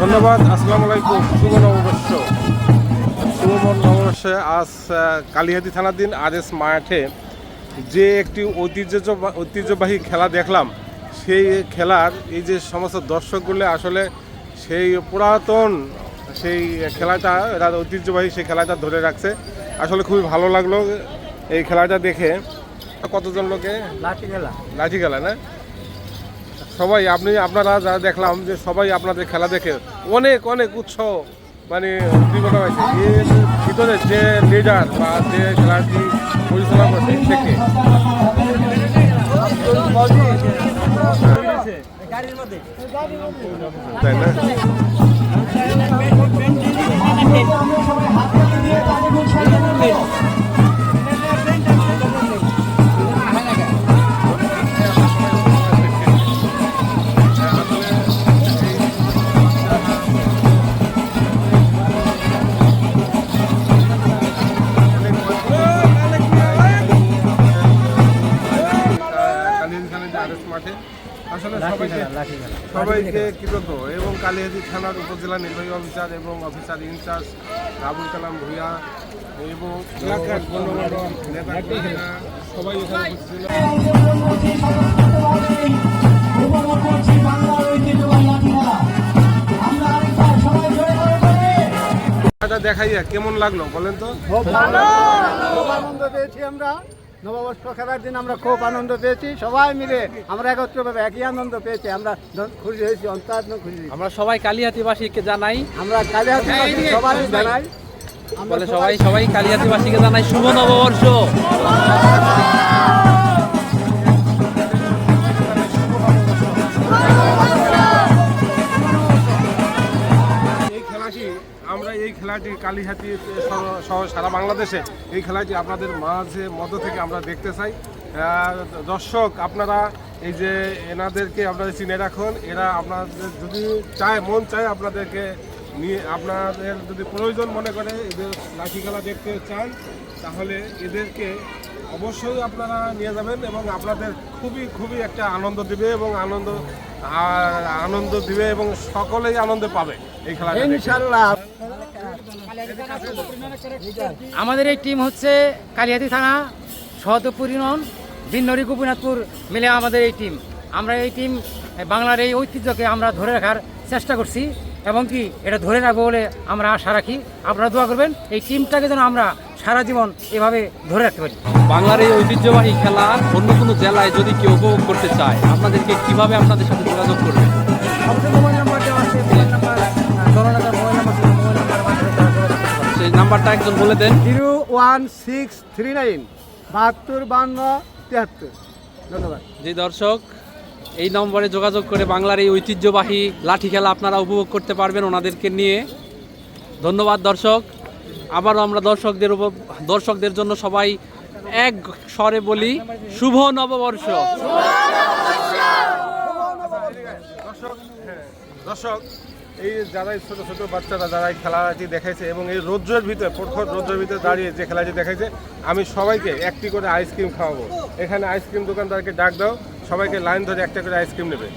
ধন্যবাদ আসসালামু আলাইকুম শুভ নববর্ষ। শুভ নববর্ষে আজ কালিহাতি থানাধীন আর এস মাঠে যে একটি ঐতিহ্য ঐতিহ্যবাহী খেলা দেখলাম সেই খেলার এই যে সমস্ত দর্শকগুলো আসলে সেই পুরাতন সেই খেলাটা এরা ঐতিহ্যবাহী সেই খেলাটা ধরে রাখছে। আসলে খুবই ভালো লাগল এই খেলাটা দেখে। কতজন লোকে? লাঠি খেলা। লাঠি খেলা না? সবাই আপনি, আপনারা যারা দেখলাম যে সবাই আপনাদের খেলা দেখে অনেক অনেক উৎসাহ মানে উদ্দীপনা হয়েছে এর ভিতরে যে লিডার বা যে খেলাটি পরিচালনা করছে থেকে তাই না? আসলে সবাইকে সবাইকে কৃতজ্ঞ। এবং কালিয়াদি থানার উপজেলা নির্বাহী অফিসার এবং অফিসার ইনচার্জ আবুল কালাম ভূঁইয়া এবং এলাকার গণ্যমান্য নেতা সবাই এখানে দেখাইয়া কেমন লাগল বলেন তো? খুব আনন্দ পেয়েছি আমরা। নববর্ষ খেলার দিন আমরা খুব আনন্দ পেয়েছি। সবাই মিলে আমরা একত্রভাবে একই আনন্দ পেয়েছি। আমরা খুশি হয়েছি অন্তর খুশি আমরা সবাই কালিহাতিবাসীকে জানাই। আমরা কালিহাতিবাসী সবাই জানাই। আমরা বলে সবাই সবাই কালিহাতিবাসীকে জানাই। শুভ নববর্ষ! এই খেলাটি আমরা এই খেলাটি কালীহাতি সহ- সারা বাংলাদেশে এই খেলাটি আপনাদের মাঝে মধ্য থেকে আমরা দেখতে চাই। দর্শক, আপনারা এই যে এনাদেরকে আপনারা চিনে রাখুন, এরা আপনাদের যদি চায়, মন চায় আপনাদেরকে নিয়ে, আপনাদের যদি প্রয়োজন মনে করে এদের লাঠি খেলা দেখতে চান, তাহলে এদেরকে অবশ্যই আপনারা নিয়ে যাবেন এবং আপনাদের খুবই খুবই একটা আনন্দ দিবে এবং আনন্দ আর আনন্দ দিবে এবং সকলেই আনন্দ পাবে এই। ইনশাল্লাহ আমাদের এই টিম হচ্ছে কালিহাতি থানা সহদপুর ইউনিয়ন বিন্নরি গোপীনাথপুর মিলে আমাদের এই টিম। আমরা এই টিম বাংলার এই ঐতিহ্যকে আমরা ধরে রাখার চেষ্টা করছি এবং কি এটা ধরে রাখব বলে আমরা আশা রাখি। আপনারা দোয়া করবেন এই টিমটাকে যেন আমরা সারা জীবন এভাবে ধরে রাখতে পারি। বাংলার এই ঐতিহ্যবাহী খেলা অন্য কোনো জেলায় যদি কেউ উপভোগ করতে চায় আপনাদেরকে কীভাবে আপনাদের সাথে যোগাযোগ করবে। সেই নাম্বারটা একজন বলে দেন। Zero one six three nine বাহাত্তর বান্ন তিয়াত্তর ধন্যবাদ। যে দর্শক এই নম্বরে যোগাযোগ করে বাংলার এই ঐতিহ্যবাহী লাঠি খেলা আপনারা উপভোগ করতে পারবেন ওনাদেরকে নিয়ে। ধন্যবাদ দর্শক। আবারও আমরা দর্শকদের উপর দর্শকদের জন্য সবাই এক স্বরে বলি শুভ নববর্ষ। দর্শক এই যারা ছোট ছোট বাচ্চারা যারা এই খেলাটি দেখাইছে এবং এই রৌদ্রের ভিতরে প্রখর রৌদ্রের ভিতরে দাঁড়িয়ে যে খেলাটি দেখাইছে আমি সবাইকে একটি করে আইসক্রিম খাওয়াবো। এখানে আইসক্রিম দোকানদারকে ডাক দাও সবাইকে লাইন ধরে একটা করে আইসক্রিম নেবে।